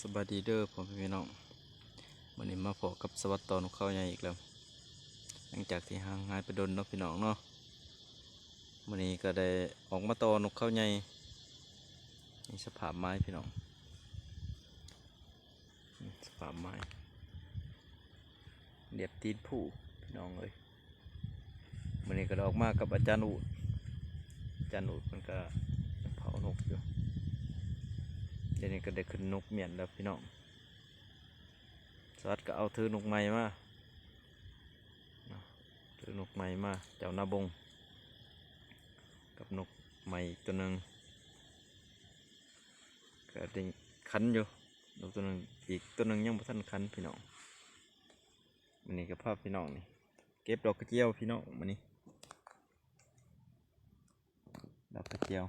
สบายดีเด้อผมพี่น้องวันนี้มาพบกับสวัสดิ์ตอนเข้าใหญ่อีกแล้ว หลังจากที่ห่างหายไปโดนเนาะพี่น้องเนาะวันนี้ก็ได้ออกมาตอนกเข้าใหญ่นี่สภาพไม้พี่น้องสภาพไม้เดียบตีนผู้พี่น้องเลยวันนี้ก็ได้ออกมากับอาจารย์อูดอาจารย์อูดมันก็เผานกอย ดี๋ยวนี้ก็ได้ขึ้นนกเมียนแล้วพี่น้องสวัสดก็เอาถือนกไม้มาถือนกไม้มาเจ้านาบง กับนกไม้อีกตัวหนึ่งก็ได้คันอยู่นกตัวหนึ่งอีกตัวหนึ่งยังไม่ทันคันพี่น้องมันนี่ก็ภาพพี่น้องนี่เก็บดอกกระเจียวพี่น้องมันนี่ดอกกระเจียว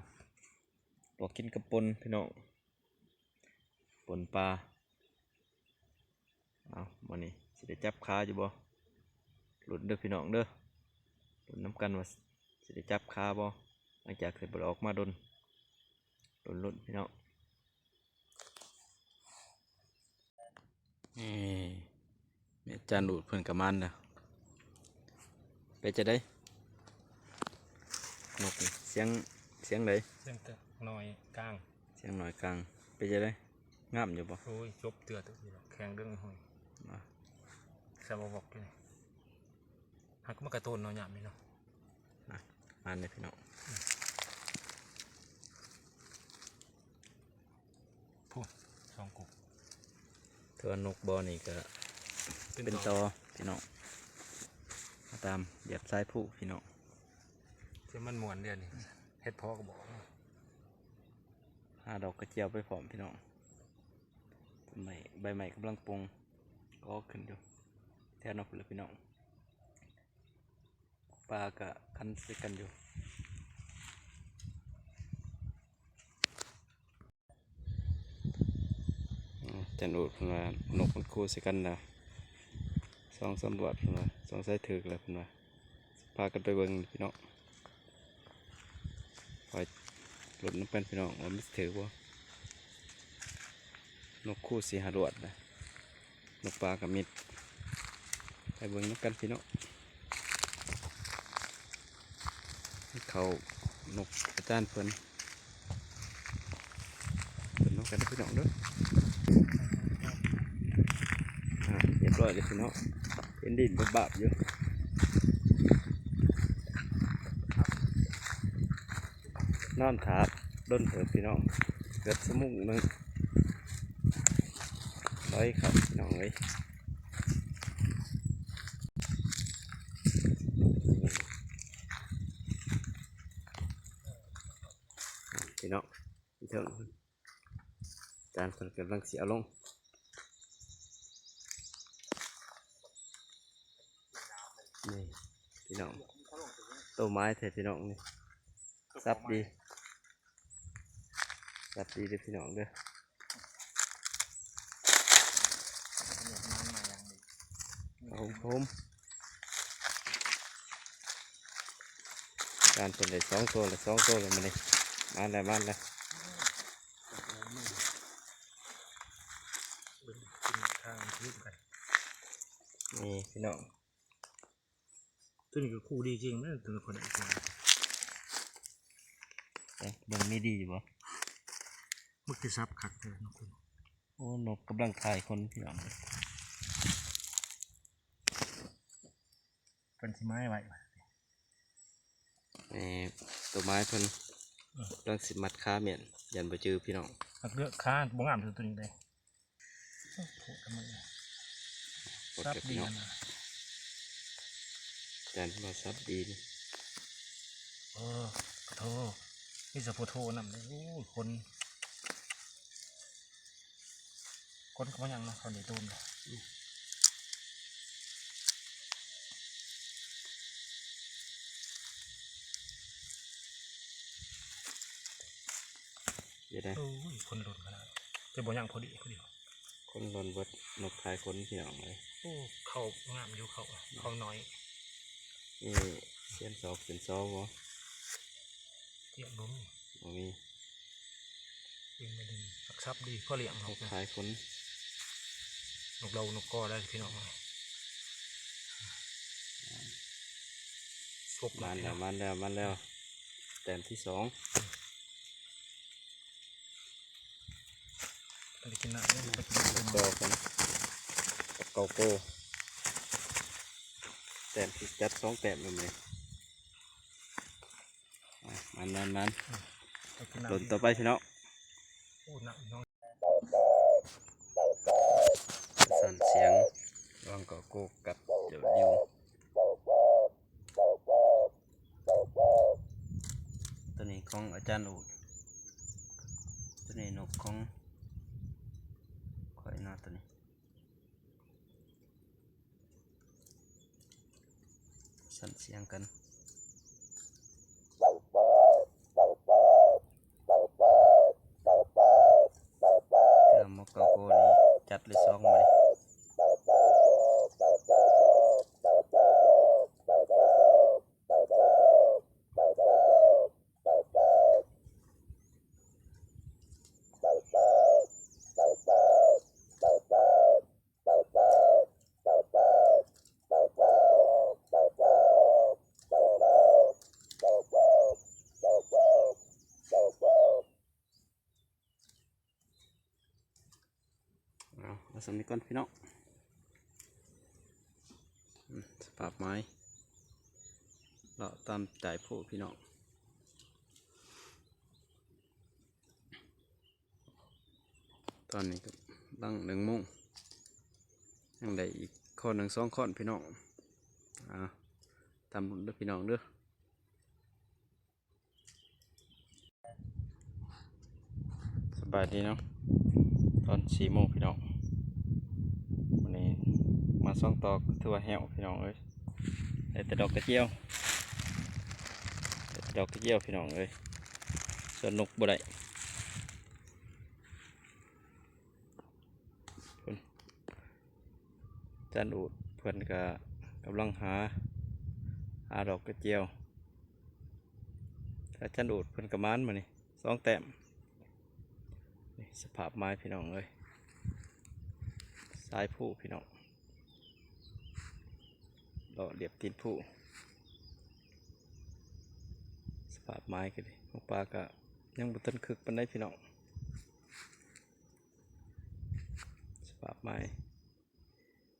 ดอกกินกระปนพี่น้อง ปนปลาเอาวันนี้สิได้จับขาอยู่บ่หลุดเด้อพี่น้องเด้อหลุดน้ำกันว่าสิได้จับขาบ่หลังจากเคยบออกมาดนดนหลุดพี่น้องนี่แม่จานดูดเพิ่นกับมันนะไปจะได้นกนี่เสียงเสียงไหนเรื่องแต่น้อยกลาง เสียงหน่อยกลางไปจะได้ งามอยู่บ่โอ้ยจบเตือตัวนี้แข่งเรื่องหอยมาแซมบอกอยู่นี่หักมากระตูนเนาะหยามนี่เนาะมันเลยพี่น้องพูดสองกุกเถือนกบอนี่ก็เป็นตอพี่น้องมาตามเหยียบซ้ายผู้พี่น้องที่มันมวนเดียวนี่เฮ็ดพอก็บอกห้าดอกกระเจียวไปพร้อมพี่น้อง ต้นไม้ใบใหม่กำลังปงก็ขึ้นอยู่แทนเอาไปเลยพี่น้องปลากะคันสิกันอยู่จันอุดพนานกมันคู่สิกันนะสองสำรวจพนาสองสายถือแล้วพนาพากันไปเบิ่งพี่น้องคอยหลุดน้ำเป็นพี่น้องว่ามันสิถือบ่ นกคู่สีหรวดนะนกปลากับมิดไปเบิ่งน้ำกันพี่น้องเขานกอาจารย์เพิ่นเพิ่นนกกันพี่น้องด้ออะเรียบร้อยเลยพี่น้องเป็นดินเป็นบาบอยู่นอนถาบด้นเถิดพี่น้องเกิดสมุงหนึ่ง ร้อยครับพี่น้องเลยพี่น้องพี่เถิงจานเพิ่นกำลังเสียลงนี่พี่น้องต้นไม้เถอะพี่น้องนี่ซับดีซับดีเด้อพี่น้องเด้อ เอาผมการเป็นได้สองตัวเลยสองตัวเลยมันนี่มาแล้วมาแล้วกินข้างยืดกันนี่พี่น้องตัวนี้ก็คู่ดีจริงนะตัวคนอีกคนเอ๊ะเบิ่งนี่ดีอยู่บ่มึกที่ซับคักเลยนะคุณโอ้นกกำลังถ่ายคนพี่น้อง เลยเป็นที่ไม้ไว้นี่ตัวไม้เพิ่นกำลังสิมัดขาเมียนยันไปจือพี่น้องหักเลือกข้างบ่งามตัวนี้เลยโอ้โหทำไมกดซับกับดีพี่น้องนะจานมาซับดีนี่เออขอโทษนี่สะโพโทนำเลยโอ้ยคน คนเขายังนะเขาเดือดร้อนเลย เดี๋ยวได้โอ้ยคนหล่นขนาดจะบอกยังพอดีพอดีคนรอนเบิดนกทายคนพี่น้องเลยโอ้เขางามอยู่เขาเขาน้อยนี่เสียนสอบเป็นซอบวะเยี่ยมล้มบ่มียิงไม่ดึงรักซับดีพ่อเลี้ยงนกนะขายคนนกเรานกก็ได้พี่น้องสบมันพี่แล้น้วองมันแล้วมันแล้วแต้มที่สอง อันนี้กินน้ำเนี่ยไปกินแล้วน้ำก็คนกับเกาโก้แต้มที่จัดสองแต้มเลยมั้ยอะมันมันมันไปกินหล่นน้ำต่อไปพี่น้องโอ้น้ำน้องสั่นเสียงวางเกาโก้กับเดี๋ยวดิวตัวนี้ของอาจารย์อูดตัวนี้นกของข่อยเนาะตัวนี้ สั่นเสียงกันเติมมกกาโก้นี่จัดเลยสองมาดิเอาเอา สำนี้ก่อนพี่น้องสภาพไม้เราตามจ่ายผู้พี่น้องตอนนี้ก็ตั้งหนึ่งโมงยังได้อีกข้อหนึ่งสองข้อนพี่น้องอ่าตามด้อพี่น้องเด้อสบายดีเนาะตอนสี่โมงพี่น้อง มาซ่องตอกถือว่าแหวพี่น้องเอ้ยได้แต่ดอกกระเจียวได้แต่ดอกกระเจียวพี่น้องเอ้ยส่วนนกบ่ได้จานอูดเพื่อนก็กำลังหาหาดอกกระเจียวถ้าจันอูดเพื่อนกระมานมานี่สองแต้มสภาพไม้พี่น้องเลยสายผู้พี่น้อง เลาเดียบตีนผู้สภาพไม้ก็ดิของปลาก็ยังบุตันคึกปันได้พี่น้องสภาพไม้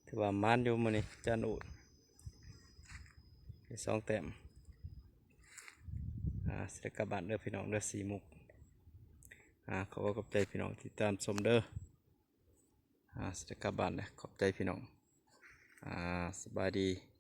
ถือว่ามานอยู่มานี่จานอูดสองแต้มอ่าเสร็จกลับบานเด้อพี่น้องเด้อสีมุกอ่าขอบคุณใจพี่น้องที่ตามชมเด้ออ่าสวัสดีครับบานเลยขอบใจพี่น้องอ่าสบายดี